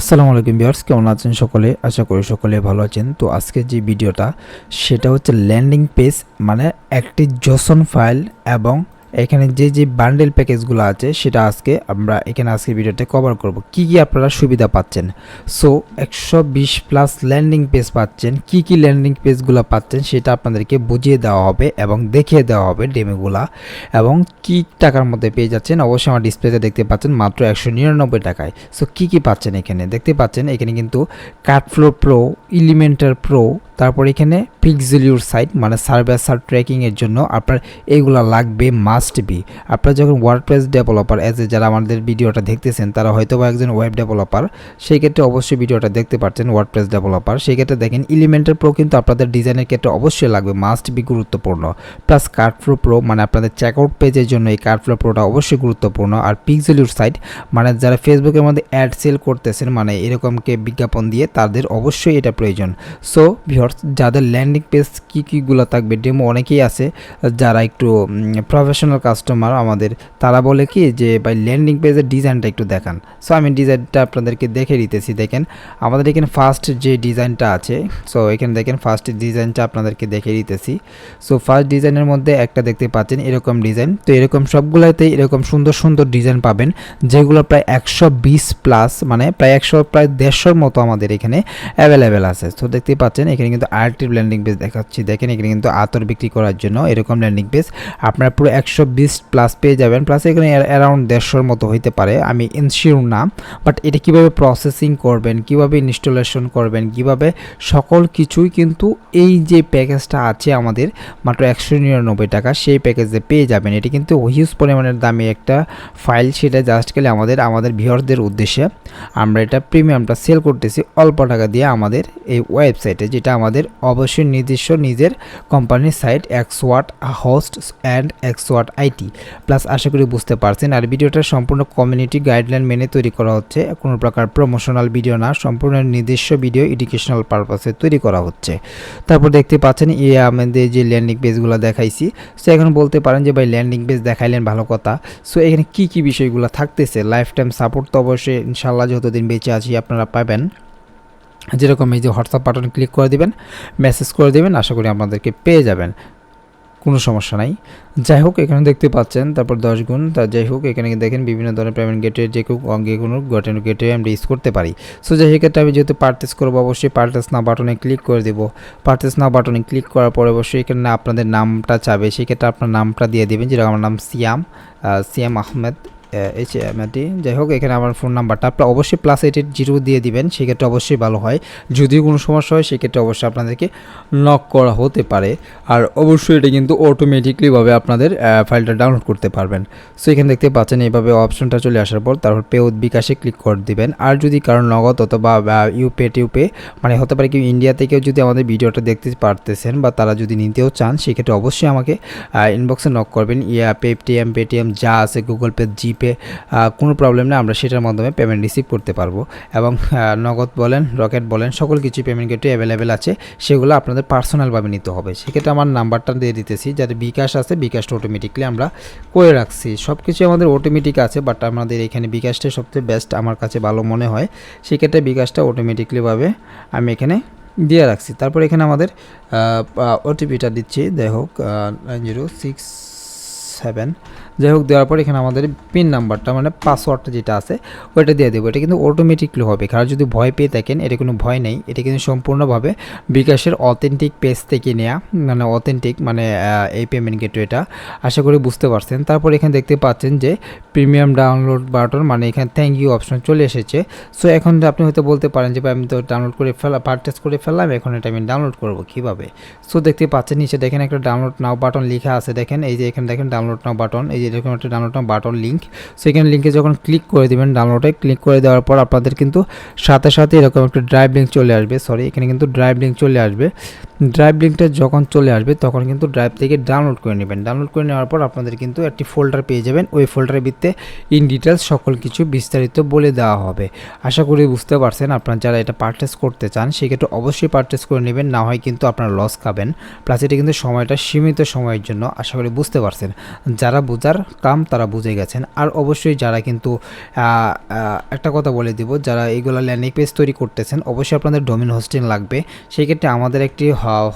আসসালামু আলাইকুম ভিউয়ার্স, কেমন আছেন সকলে? আশা করি সকলে ভালো আছেন। তো আজকে যে ভিডিওটা, সেটা হচ্ছে ল্যান্ডিং পেজ মানে একটি জসন ফাইল এবং এখানে যে যে বান্ডেল প্যাকেজগুলো আছে, সেটা আজকে আমরা এখানে আজকে ভিডিওতে কভার করব। কি কি আপনারা সুবিধা পাচ্ছেন? সো একশো বিশ প্লাস ল্যান্ডিং পেজ পাচ্ছেন। কি কি ল্যান্ডিং পেজগুলো পাচ্ছেন, সেটা আপনাদেরকে বুঝিয়ে দেওয়া হবে এবং দেখিয়ে দেওয়া হবে ডেমোগুলা এবং কি টাকার মধ্যে পেয়ে যাচ্ছেন, অবশ্যই আমার ডিসপ্লেতে দেখতে পাচ্ছেন মাত্র একশো নিরানব্বই টাকায়। সো কি, কী পাচ্ছেন এখানে? দেখতে পাচ্ছেন, এখানে কিন্তু কাটফ্লো প্রো ইলিমেন্টার প্রো তারপর এখানে পিক্সেলিউর সাইট মানে সার্ভার সার ট্র্যাকিংয়ের জন্য আপনার এইগুলা লাগবে মাস্ট বি আপনারা যখন ওয়ার্ডপ্রেস ডেভেলপার অ্যাজ এ যারা আমাদের ভিডিওটা দেখতেছেন, তারা হয়তো বা একজন ওয়েব ডেভেলপার সেই ক্ষেত্রে অবশ্যই ভিডিওটা দেখতে পাচ্ছেন ওয়ার্ডপ্রেস ডেভেলপার সেই ক্ষেত্রে দেখেন ইলিমেন্টার প্রো কিন্তু আপনাদের ডিজাইনের ক্ষেত্রে অবশ্যই লাগবে মাস্ট বি গুরুত্বপূর্ণ। প্লাস কার্ডফ্লো প্রো মানে আপনাদের চেকআউট পেজের জন্য এই কার্ডফ্লো প্রোটা অবশ্যই গুরুত্বপূর্ণ। আর পিক্সেলিউর সাইট মানে যারা ফেসবুকের মধ্যে অ্যাড সেল করতেছেন মানে এরকমকে বিজ্ঞাপন দিয়ে, তাদের অবশ্যই এটা প্রয়োজন। সো ভিওর্স যাদের ল্যান্ডিং পেজ কী কীগুলো থাকবে ডেমো অনেকেই আছে, যারা একটু প্রফেশনাল কাস্টমার আমাদের, তারা বলে কি যে, ভাই ল্যান্ডিং পেজের ডিজাইনটা একটু দেখান। সো আমি ডিজাইনটা আপনাদেরকে দেখে দিতেছি দেখেন। আমাদের এখানে ফার্স্ট যে ডিজাইনটা আছে সো এখানে দেখেন ফার্স্ট ডিজাইনটা আপনাদেরকে দেখে দিতেছি সো ফার্স্ট ডিজাইনের মধ্যে একটা দেখতে পাচ্ছেন, এরকম ডিজাইন তো, এরকম সবগুলোতে এরকম সুন্দর সুন্দর ডিজাইন পাবেন, যেগুলো প্রায় একশো বিশ প্লাস মানে প্রায় একশো, প্রায় দেড়শোর মতো আমাদের এখানে অ্যাভেলেবেল আছে। তো দেখতে পাচ্ছেন, এখানে কিন্তু আরেকটি ল্যান্ডিং পেজ দেখাচ্ছি। দেখেন, এখানে কিন্তু আতর বিক্রি করার জন্য এরকম ল্যান্ডিং পেজ আপনারা পুরো একশো বিশ প্লাস পেয়ে যাবেন প্লাস এখানে অ্যারাউন্ড দেড়শোর মতো হইতে পারে, আমি ইনশিওর না বাট এটা কীভাবে প্রসেসিং করবেন, কীভাবে ইনস্টলেশন করবেন, কীভাবে সকল কিছুই কিন্তু এই যে প্যাকেজটা আছে আমাদের, মাত্র একশো নিরানব্বই টাকা, সেই প্যাকেজে পেয়ে যাবেন। এটি কিন্তু হিউজ পরিমাণের দামি একটা ফাইল সেটা জাস্ট গেলে আমাদের আমাদের ভিওরদের উদ্দেশ্যে আমরা এটা প্রিমিয়ামটা সেল করতেছি অল্প টাকা দিয়ে আমাদের এই ওয়েবসাইটে যেটা আমাদের অবশ্যই নিজস্ব নিজের কোম্পানির site X what host and X what IT plus আশা করি বুঝতে পারছেন। আর ভিডিওটা সম্পূর্ণ কমিউনিটি গাইডলাইন মেনে তৈরি করা হচ্ছে। কোনো প্রকার প্রমোশনাল ভিডিও না, সম্পূর্ণ নিজস্ব ভিডিও এডুকেশনাল পারপাসে তৈরি করা হচ্ছে। তারপর দেখতে পাচ্ছেন এই আমাদের যে ল্যান্ডিং পেজগুলো দেখাইছি। সো এখন বলতে পারেন যে ভাই ল্যান্ডিং পেজ দেখাইলেন ভালো কথা। সো এখানে কি কি বিষয়গুলো থাকতেছে? লাইফ টাইম সাপোর্ট তো অবশ্যই ইনশাল্লাহ যতদিন বেঁচে আছি আপনারা পাবেন। যেরকম এই যে হোয়াটসঅ্যাপ বাটন ক্লিক করে দিবেন মেসেজ করে দেবেন, আশা করি আপনাদেরকে পেয়ে যাবেন। কোনো সমস্যা নাই। যাই হোক, এখানে দেখতে পাচ্ছেন, তারপর দশ গুণ, তা যাই হোক, এখানে দেখেন বিভিন্ন ধরনের পেমেন্ট গেটে যে কেউ অঙ্গে কোনো গটেন গেটে আমরা ইউজ করতে পারি। সো যাই হোক আমি যেহেতু পার্টেস করব, অবশ্যই পার্টেস না বাটনে ক্লিক করে দেবো। পার্টেস না বাটনে ক্লিক করার পরে অবশ্যই এখানে আপনাদের নামটা চাবে, সেক্ষেত্রে আপনার নামটা দিয়ে দেবেন যেরকম আমার নাম সিয়াম সিয়াম আহমেদ এইচ এমটি যাই হোক, এখানে আমার ফোন নাম্বারটা আপনার অবশ্যই প্লাস এইট এইট জিরো দিয়ে দিবেন, সেক্ষেত্রে অবশ্যই ভালো হয়। যদি কোনো সমস্যা হয়, সেক্ষেত্রে অবশ্যই আপনাদেরকে নক করা হতে পারে। আর অবশ্যই এটা কিন্তু অটোমেটিকলিভাবে আপনাদের ফাইলটা ডাউনলোড করতে পারবেন। সো এখানে দেখতে পাচ্ছেন, এইভাবে অপশনটা চলে আসার পর তারপর পে বিকাশে ক্লিক করে দিবেন। আর যদি কারণ নগদ অথবা ইউপে টিউপে মানে হতে পারে কি ইন্ডিয়া থেকেও যদি আমাদের ভিডিওটা দেখতে পারতেছেন বা তারা যদি নিতেও চান, সেক্ষেত্রে অবশ্যই আমাকে ইনবক্সে নক করবেন। ইয়া পেটিএম পেটিএম যা আছে গুগল পে জিপে কোনো প্রবলেম নেই, আমরা সেটার মাধ্যমে পেমেন্ট রিসিভ করতে পারব। এবং নগদ বলেন, রকেট বলেন, সকল কিছু পেমেন্ট গেটে অ্যাভেলেবেল আছে, সেগুলো আপনাদের পার্সোনালভাবে নিতে হবে। সেক্ষেত্রে আমার নাম্বারটা দিয়ে দিতেছি, যাতে বিকাশ আছে বিকাশটা অটোমেটিকলি আমরা করে রাখছি। সব কিছু আমাদের অটোমেটিক আছে বাট আমাদের এখানে বিকাশটাই সবচেয়ে বেস্ট আমার কাছে ভালো মনে হয়। সেক্ষেত্রে বিকাশটা অটোমেটিকলিভাবে আমি এখানে দিয়ে রাখছি। তারপর এখানে আমাদের ওটিপিটা দিচ্ছি। যাই হোক নাইন জিরো সিক্স সেভেন যাই হোক, দেওয়ার পর এখানে আমাদের পিন নাম্বারটা মানে পাসওয়ার্ডটা যেটা আছে, ওইটা দিয়ে দেবো। এটা কিন্তু অটোমেটিকলি হবে। কারণ যদি ভয় পেয়ে থাকেন, এটা কোনো ভয় নেই। এটা কিন্তু সম্পূর্ণভাবে বিকাশের অথেন্টিক পেজ থেকে নেওয়া মানে অথেন্টিক মানে এই পেমেন্ট গেটওয়েটা আশা করি বুঝতে পারছেন। তারপর এখানে দেখতে পাচ্ছেন যে প্রিমিয়াম ডাউনলোড বাটন মানে এখানে থ্যাংক ইউ অপশন চলে এসেছে। সো এখন আপনি হয়তো বলতে পারেন যে আমি তো ডাউনলোড করে ফেলা পারচেস করে ফেললাম, এখন এটা আমি ডাউনলোড করব কীভাবে? সো দেখতে পাচ্ছেন নিচে দেখেন একটা ডাউনলোড নাও বাটন লেখা আছে। দেখেন, এই যে এখানে দেখেন ডাউনলোড নাও বাটন এই যে এরকম একটা ডাউনলোড বাটন লিঙ্ক সেখানে লিঙ্কে যখন ক্লিক করে দেবেন ডাউনলোডে ক্লিক করে দেওয়ার পর আপনাদের কিন্তু সাথে সাথে এরকম একটা ড্রাইভ লিঙ্ক চলে আসবে। সরি এখানে কিন্তু ড্রাইভ লিঙ্ক চলে আসবে। ড্রাইভ লিঙ্কটা যখন চলে আসবে, তখন কিন্তু ড্রাইভ থেকে ডাউনলোড করে নেবেন। ডাউনলোড করে নেওয়ার পর আপনাদের কিন্তু একটি ফোল্ডার পেয়ে যাবেন। ওই ফোল্ডারের ভিত্তিতে ইন ডিটেলস সকল কিছু বিস্তারিত বলে দেওয়া হবে। আশা করি বুঝতে পারছেন আপনারা যারা এটা পারচেস করতে চান, সেক্ষেত্রে অবশ্যই পারচেস করে নেবেন, না হয় কিন্তু আপনারা লস খাবেন। প্লাস এটা কিন্তু সময়টা সীমিত সময়ের জন্য, আশা করি বুঝতে পারছেন। যারা বোঝার কাম তারা বুঝে গেছেন। আর অবশ্যই যারা কিন্তু একটা কথা বলে দিব, যারা এইগুলো ল্যান্ডিং পেজ তৈরি করতেছেন, অবশ্যই আপনাদের ডোমিন হোস্টিং লাগবে। সেই ক্ষেত্রে আমাদের একটি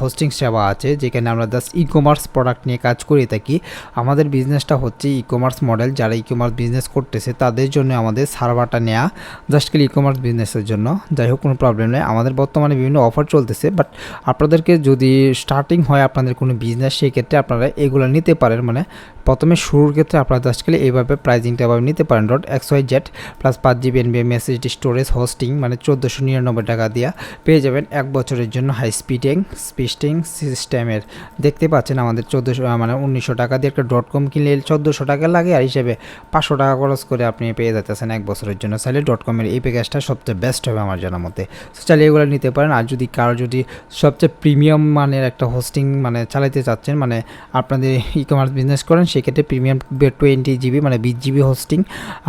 হোস্টিং সেবা আছে, যেখানে আমরা জাস্ট ই কমার্স প্রোডাক্ট নিয়ে কাজ করে থাকি। আমাদের বিজনেসটা হচ্ছে ই কমার্স মডেল যারা ই কমার্স বিজনেস করতেছে, তাদের জন্য আমাদের সার্ভারটা নেওয়া জাস্ট ই কমার্স বিজনেসের জন্য। যাই হোক, কোনো প্রবলেম নেই। আমাদের বর্তমানে বিভিন্ন অফার চলতেছে বাট আপনাদেরকে যদি স্টার্টিং হয় আপনাদের কোনো বিজনেস সেই ক্ষেত্রে আপনারা এগুলো নিতে পারেন। মানে প্রথমে শুরুর ক্ষেত্রে আপনারা জাস্ট এইভাবে প্রাইজিংটা এভাবে নিতে পারেন dot X Y Z plus পাঁচ GB NB message storage hosting মানে চোদ্দোশো নিরানব্বই টাকা দিয়া পেয়ে যাবেন এক বছরের জন্য হাই স্পিডিং স্পিস্টিং সিস্টেমের দেখতে পাচ্ছেন আমাদের চোদ্দোশো মানে উনিশশো টাকা দিয়ে একটা ডট কম কিনলে চোদ্দোশো টাকা লাগে, আর হিসেবে পাঁচশো টাকা খরচ করে আপনি পেয়ে যাচ্ছেন এক বছরের জন্য। চাইলে ডট কমের এই প্যাকেজটা সবচেয়ে বেস্ট হবে আমার জানার মতে। চাইলে এগুলো নিতে পারেন, আর যদি কারও যদি সবচেয়ে প্রিমিয়াম মানের একটা হোস্টিং মানে চালাতে চাচ্ছেন মানে আপনাদের ই কমার্স বিজনেস করেন, সেক্ষেত্রে প্রিমিয়াম টোয়েন্টি জিবি মানে বিশ জিবি হোস্টিং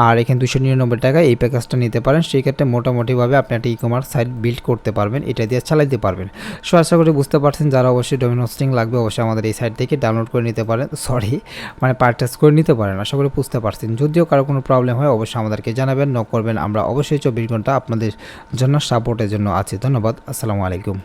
আর এখানে দুশো নিরানব্বই টাকা এই প্যাকেজটা নিতে পারেন। সেই ক্ষেত্রে মোটামুটিভাবে আপনি একটা ই কমার্স সাইট বিল্ড করতে পারবেন, এটা দিয়ে চালাতে পারবেন। সো আশা করি বুঝতে পারছেন, যারা অবশ্যই ডোমিন হোস্টিং লাগবে, অবশ্যই আমাদের এই সাইট থেকে ডাউনলোড করে নিতে পারেন। সরি মানে পারচেস করে নিতে পারেন, আশা করি বুঝতে পারছেন। যদিও কারও কোনো প্রবলেম হয়, অবশ্যই আমাদেরকে জানাবেন নক করবেন। আমরা অবশ্যই চব্বিশ ঘণ্টা আপনাদের জন্য সাপোর্টের জন্য আছি। ধন্যবাদ, আসসালামু আলাইকুম।